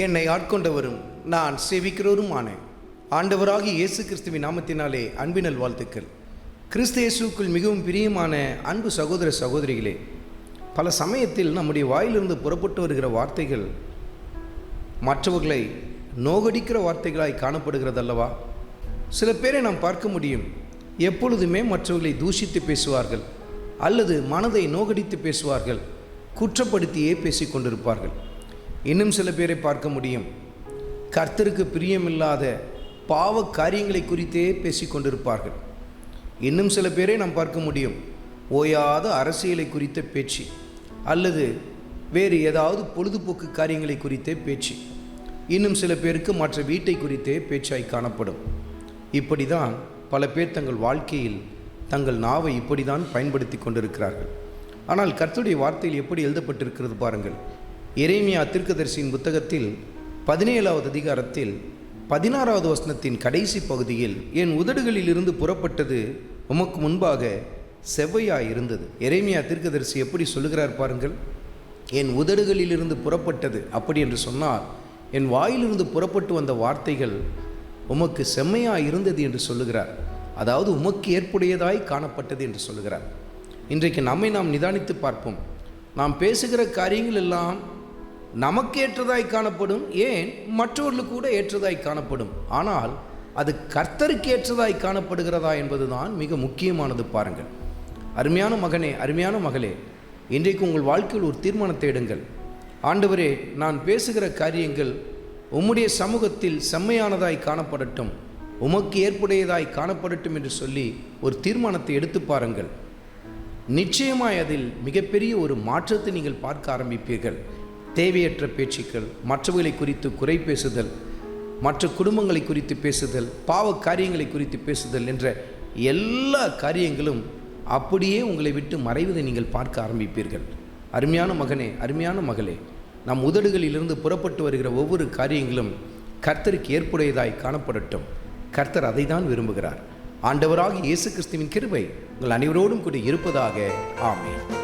என்னை ஆட்கொண்டவரும் நான் சேவிக்கிறவருமான ஆண்டவராகி இயேசு கிறிஸ்துவின் நாமத்தினாலே அன்பினல் வாழ்த்துக்கள் கிறிஸ்து இயேசுக்குள் மிகவும் பிரியமான அன்பு சகோதர சகோதரிகளே பல சமயத்தில் நம்முடைய வாயிலிருந்து புறப்பட்டு வருகிற வார்த்தைகள் மற்றவர்களை நோகடிக்கிற வார்த்தைகளாய் காணப்படுகிறதல்லவா? சில பேரை நாம் பார்க்க முடியும். எப்பொழுதுமே மற்றவர்களை தூஷித்து பேசுவார்கள் அல்லது மனதை நோகடித்து பேசுவார்கள் குற்றப்படுத்தியே பேசிக்கொண்டிருப்பார்கள். இன்னும் சில பேரை பார்க்க முடியும். கர்த்தருக்கு பிரியமில்லாத பாவ காரியங்களை குறித்தே பேசிக் கொண்டிருப்பார்கள் இன்னும் சில பேரை நாம் பார்க்க முடியும். ஓயாத அரசியலை குறித்த பேச்சு அல்லது வேறு ஏதாவது பொழுதுபோக்கு காரியங்களை குறித்தே பேச்சு. இன்னும் சில பேருக்கு மற்ற வீட்டை குறித்தே பேச்சாய் காணப்படும். இப்படி தான் பல பேர் தங்கள் வாழ்க்கையில் தங்கள் நாவை இப்படி தான் பயன்படுத்தி கொண்டிருக்கிறார்கள். ஆனால் கர்த்தருடைய வார்த்தையில் எப்படி எழுதப்பட்டிருக்கிறது பாருங்கள். எரேமியா திருக்கதரிசியின் புத்தகத்தில் பதினேழாவது அதிகாரத்தில் பதினாறாவது வசனத்தின் கடைசி பகுதியில் என் உதடுகளில் இருந்து புறப்பட்டது உமக்கு முன்பாக செவ்வையாய் இருந்தது எரேமியா தீர்க்கதரிசி எப்படி சொல்லுகிறார் பாருங்கள். என் உதடுகளிலிருந்து புறப்பட்டது. அப்படி என்று சொன்னால் என் வாயிலிருந்து புறப்பட்டு வந்த வார்த்தைகள் உமக்கு செம்மையாக இருந்தது என்று சொல்லுகிறார். அதாவது உமக்கு ஏற்புடையதாய் காணப்பட்டது என்று சொல்லுகிறார். இன்றைக்கு நம்மை நாம் நிதானித்து பார்ப்போம். நாம் பேசுகிற காரியங்கள் எல்லாம் நமக்கு ஏற்றதாய் காணப்படும் ஏன்? மற்றவர்களுக்கு கூட ஏற்றதாய் காணப்படும். ஆனால் அது கர்த்தருக்கு ஏற்றதாய் காணப்படுகிறதா என்பதுதான் மிக முக்கியமானது பாருங்கள். அருமையான மகனே அருமையான மகளே இன்றைக்கு உங்கள் வாழ்க்கையில் ஒரு தீர்மானத்தை எடுங்கள் ஆண்டவரே நான் பேசுகிற காரியங்கள் உம்முடைய சமூகத்தில் செம்மையானதாய் காணப்படட்டும் உமக்கு ஏற்புடையதாய் காணப்படட்டும் என்று சொல்லி ஒரு தீர்மானத்தை எடுத்து பாருங்கள். நிச்சயமாய் அதில் மிகப்பெரிய ஒரு மாற்றத்தை நீங்கள் பார்க்க ஆரம்பிப்பீர்கள். தேவையற்ற பேச்சுக்கள் மற்றவர்களை குறித்து குறை பேசுதல் மற்ற குடும்பங்களை குறித்து பேசுதல் பாவ காரியங்களை குறித்து பேசுதல் என்ற எல்லா காரியங்களும் அப்படியே உங்களை விட்டு மறைவதை நீங்கள் பார்க்க ஆரம்பிப்பீர்கள். அருமையான மகனே அருமையான மகளே நம் உதடுகளிலிருந்து புறப்பட்டு வருகிற ஒவ்வொரு காரியங்களும் கர்த்தருக்கு ஏற்புடையதாய் காணப்படட்டும். கர்த்தர் அதை தான் விரும்புகிறார். ஆண்டவராக இயேசு கிறிஸ்துவின் கிருபை உங்கள் அனைவரோடும் கூட இருப்பதாக. ஆமேன்.